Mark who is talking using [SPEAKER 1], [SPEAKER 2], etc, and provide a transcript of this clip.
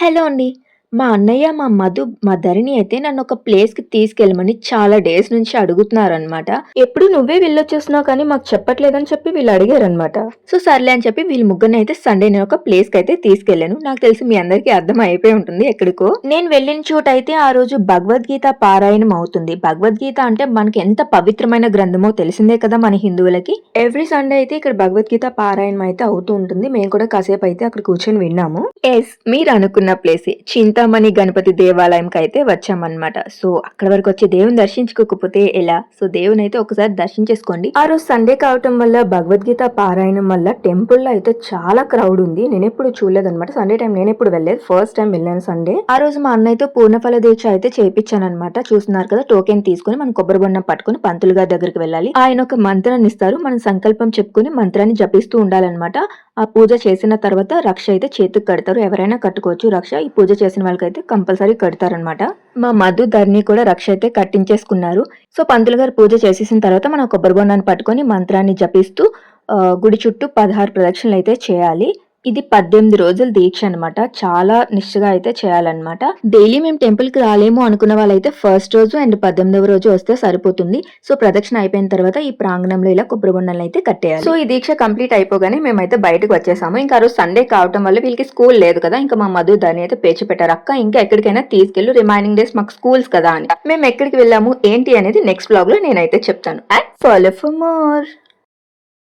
[SPEAKER 1] Hello అండి. మా అన్నయ్య, మా మధు, మా ధరణి అయితే నన్ను ఒక ప్లేస్‌కి తీసుకెళ్ళమని చాలా డేస్ నుంచి అడుగుతున్నారనమాట.
[SPEAKER 2] ఎప్పుడు నువ్వే వెళ్ళొచ్చేస్తున్నావు కానీ మాకు చెప్పట్లేదని చెప్పి వీళ్ళు అడిగారనమాట.
[SPEAKER 1] సో, సర్లే అని చెప్పి వీళ్ళు ముగ్గురినైతే సండే నేను ఒక ప్లేస్‌కైతే తీసుకెళ్ళాను. నాకు తెలిసి మీ అందరికీ అర్థం అయిపోయి ఉంటుంది ఎక్కడికో. నేను వెళ్ళిన చోటైతే ఆ రోజు భగవద్గీత పారాయణం అవుతుంది. భగవద్గీత అంటే మనకి ఎంత పవిత్రమైన గ్రంథమో తెలిసిందే కదా మన హిందువులకి.
[SPEAKER 2] ఎవ్రీ సండే అయితే ఇక్కడ భగవద్గీత పారాయణం అయితే అవుతూ ఉంటుంది. మేము కూడా కాసేపు అయితే అక్కడ కూర్చొని విన్నాము.
[SPEAKER 1] ఎస్ మీరు అనుకున్న ప్లేసే. చూద్దామని గణపతి దేవాలయంకి అయితే వచ్చామన్నమాట. సో, అక్కడ వరకు వచ్చి దేవుని దర్శించుకోకపోతే ఎలా? సో, దేవుని అయితే ఒకసారి దర్శించేసుకోండి.
[SPEAKER 2] ఆ రోజు సండే కావటం వల్ల భగవద్గీత పారాయణం వల్ల టెంపుల్లో అయితే చాలా క్రౌడ్ ఉంది. నేను ఎప్పుడు చూడలేదు అనమాట సండే టైం నేను ఎప్పుడు వెళ్ళలేదు. ఫస్ట్ టైం వెళ్ళాను సండే.
[SPEAKER 1] ఆ రోజు మా అన్నయ్యతో పూర్ణఫల దీక్ష అయితే చేయించానన్నమాట. చూస్తున్నారు కదా టోకెన్ తీసుకొని మనం కొబ్బరి బొండం పట్టుకొని పంతులు గారి దగ్గరికి వెళ్ళాలి. ఆయన ఒక మంత్రాన్ని ఇస్తారు. మనం సంకల్పం చెప్పుకొని మంత్రాన్ని జపిస్తూ ఉండాలన్నమాట. ఆ పూజ చేసిన తర్వాత రక్ష అయితే చేతికి కడతారు. ఎవరైనా కట్టుకోవచ్చు రక్ష. ఈ పూజ చేసిన వాళ్ళకైతే కంపల్సరీ కడతారనమాట. మా మధు ధరణి కూడా రక్ష అయితే కట్టించేసుకున్నారు. సో, పంతులు గారు పూజ చేసేసిన తర్వాత మనం కొబ్బరి బొండాన్ని పట్టుకొని మంత్రాన్ని జపిస్తూ గుడి చుట్టూ 16 ప్రదక్షిణలు అయితే చేయాలి. ఇది 18 రోజుల దీక్ష అనమాట. చాలా నిష్ఠగా అయితే చేయాలన్నమాట. డైలీ మేము టెంపుల్‌కి రాలేము అనుకున్న వాళ్ళైతే ఫస్ట్ రోజు అండ్ 18వ రోజు వస్తే సరిపోతుంది. సో, ప్రదక్షిణ అయిపోయిన తర్వాత ఈ ప్రాంగణంలో ఇలా కొబ్బరి బొండాలను అయితే కట్టేయాలి.
[SPEAKER 2] సో, ఈ దీక్ష కంప్లీట్ అయిపోగానే మేమైతే బయటకు వచ్చేసాము. ఇంకా ఆ రోజు సండే కావటం వల్ల వీళ్ళకి స్కూల్ లేదు కదా! ఇంకా మా మధు దాన్ని అయితే పేచి పెట్టారు. అక్క ఇంకా ఎక్కడికైనా తీసుకెళ్ళు రిమైనింగ్ డేస్ మాకు స్కూల్స్ కదా అని. మేము ఎక్కడికి వెళ్ళాము ఏంటి అనేది నెక్స్ట్ వ్లాగ్‌లో నేనైతే చెప్తాను. And follow for more.